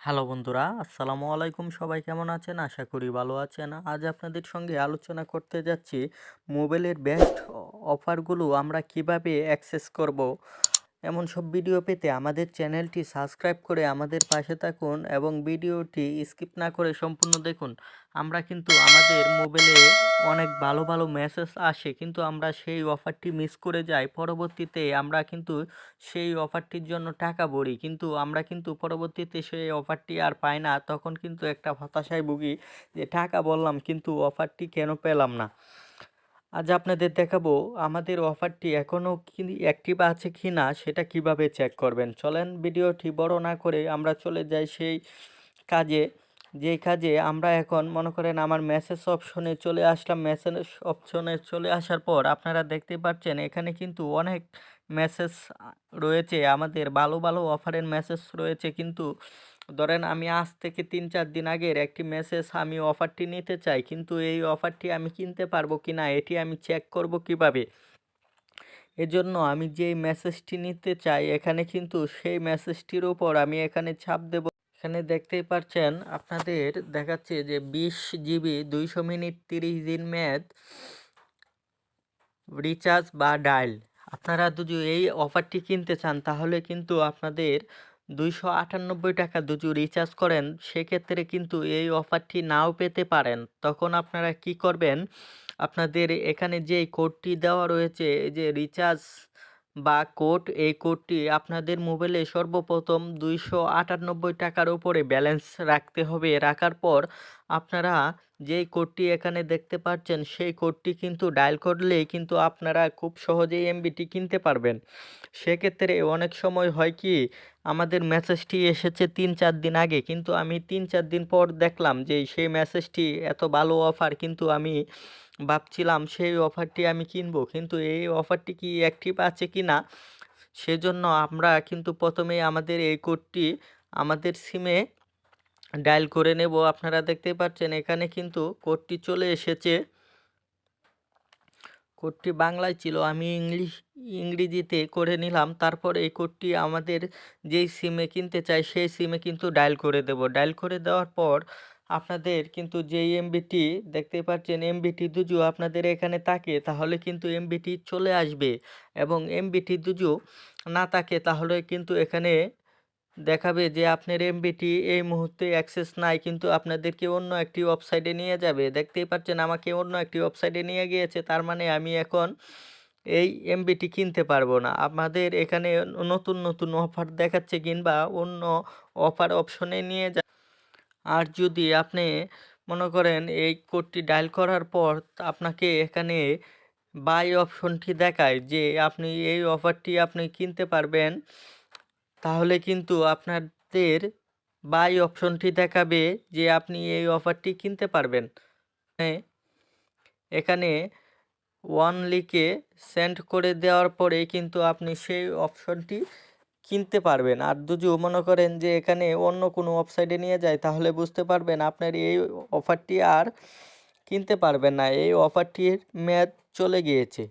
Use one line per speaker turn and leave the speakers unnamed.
Hello বন্ধুরা, আসসালামু আলাইকুম। সবাই কেমন আছেন? আশা করি ভালো আছেন। আজ আপনাদের সঙ্গে আলোচনা করতে যাচ্ছি মোবাইলের বেস্ট অফারগুলো আমরা কীভাবে অ্যাক্সেস করব। এমন সব ভিডিও পেতে আমাদের চ্যানেলটি সাবস্ক্রাইব করে আমাদের পাশে থাকুন এবং ভিডিওটি স্কিপ না করে সম্পূর্ণ দেখুন। আমরা কিন্তু আমাদের মোবাইলে অনেক ভালো ভালো মেসেজ আসে, কিন্তু আমরা সেই অফারটি মিস করে যাই। পরবর্তীতে আমরা কিন্তু সেই অফারটির জন্য টাকা ভরি, কিন্তু আমরা কিন্তু পরবর্তীতে সেই অফারটি আর পাই না। তখন কিন্তু একটা হতাশায় ভুগি যে, টাকা বললাম, কিন্তু অফারটি কেন পেলাম না? আজ আপনাদের দেখাবো, আমাদের অফারটি এখনও কি অ্যাক্টিভ আছে কি না সেটা কীভাবে চেক করবেন। চলেন ভিডিওটি বড় না করে আমরা চলে যাই সেই কাজে। যেই কাজে আমরা এখন, মনে করেন আমার মেসেজ অপশনে চলে আসলাম মেসেজ অপশনে চলে আসার পর আপনারা দেখতে পাচ্ছেন এখানে কিন্তু অনেক মেসেজ রয়েছে, আমাদের ভালো ভালো অফারের মেসেজ রয়েছে কিন্তু ধরেন আমি আজ থেকে তিন চার দিন আগের একটি মেসেজ আমি অফারটি নিতে চাই, কিন্তু এই অফারটি আমি কিনতে পারব কি না, এটি আমি চেক করব কীভাবে? এজন্য আমি যেই মেসেজটি নিতে চাই, এখানে কিন্তু সেই মেসেজটির ওপর আমি এখানে ছাপ দেব। এখানে দেখতেই পাচ্ছেন আপনাদের দেখাচ্ছে যে বিশ জিবি দুইশো মিনিট, তিরিশ দিন মেয়াদ রিচার্জ বা ডায়াল আপনারা যদি এই অফারটি কিনতে চান, তাহলে কিন্তু আপনাদের দুইশো আটানব্বই টাকা দুজু রিচার্জ করেন, সেক্ষেত্রে কিন্তু এই অফারটি নাও পেতে পারেন। তখন আপনারা কি করবেন? আপনাদের এখানে যে কোডটি দেওয়া রয়েছে যে রিচার্জ বা কোড এই কোডটি আপনাদের মোবাইলে সর্বপ্রথম দুইশো আটানব্বই টাকার উপরে ব্যালেন্স রাখতে হবে। রাখার পর আপনারা যেই কোডটি এখানে দেখতে পাচ্ছেন, সেই কোডটি কিন্তু ডায়াল করলেই কিন্তু আপনারা খুব সহজেই এমবিটি কিনতে পারবেন। সেক্ষেত্রে অনেক সময় হয় কি, আমাদের মেসেজটি এসেছে তিন চার দিন আগে, কিন্তু আমি তিন চার দিন পর দেখলাম যে সেই মেসেজটি এত ভালো অফার কিন্তু আমি ভাবছিলাম সেই অফারটি আমি কিনবো, কিন্তু এই অফারটি কি অ্যাক্টিভ আছে কি না, সেজন্য আমরা কিন্তু প্রথমেই আমাদের এই কোডটি আমাদের সিমে ডায়াল করে নেব। আপনারা দেখতে পাচ্ছেন এখানে কিন্তু কোডটি চলে এসেছে। কোডটি বাংলায় ছিল। আমি ইংলিশ, ইংরেজিতে করে নিলাম। তারপর এই কোডটি আমাদের যেই সিমে কিনতে চাই, সেই সিমে কিন্তু ডায়াল করে দেব। ডায়াল করে দেওয়ার পর আপনাদের কিন্তু যেই এমবিটি দেখতে পাচ্ছেন এমবিটি দুজু আপনাদের এখানে থাকে, তাহলে কিন্তু এমবিটি চলে আসবে। এবং এমবিটি দুজু না থাকে, তাহলে কিন্তু এখানে দেখাবে যে আপনার এমবিটি এই মুহূর্তে অ্যাক্সেস নাই, কিন্তু আপনাদেরকে অন্য একটি ওয়েবসাইটে নিয়ে যাবে। দেখতেই পাচ্ছেন আমাকে অন্য একটি ওয়েবসাইটে নিয়ে গিয়েছে, তার মানে আমি এখন এই এমবিটি কিনতে পারব না। আমাদের এখানে নতুন নতুন অফার দেখাচ্ছে কিংবা অন্য অফার অপশনে নিয়ে যা আর যদি আপনি মনে করেন এই কোডটি ডায়াল করার পর আপনাকে এখানে বাই অপশনটি দেখায় যে আপনি এই অফারটি আপনি কিনতে পারবেন তাহলে কিন্তু আপনাদের বাই অপশনটি দেখাবে যে আপনি এই অফারটি কিনতে পারবেন। এখানে ওয়ান লিখে সেন্ড করে দেওয়ার পরে কিন্তু আপনি সেই অপশনটি কিনতে পারবেন। আর যদি মনে করেন যে এখানে অন্য কোনো ওয়েবসাইটে নিয়ে যায়, তাহলে বুঝতে পারবেন আপনার এই অফারটি আর কিনতে পারবেন না। এই অফারটির মেয়াদ চলে গিয়েছে।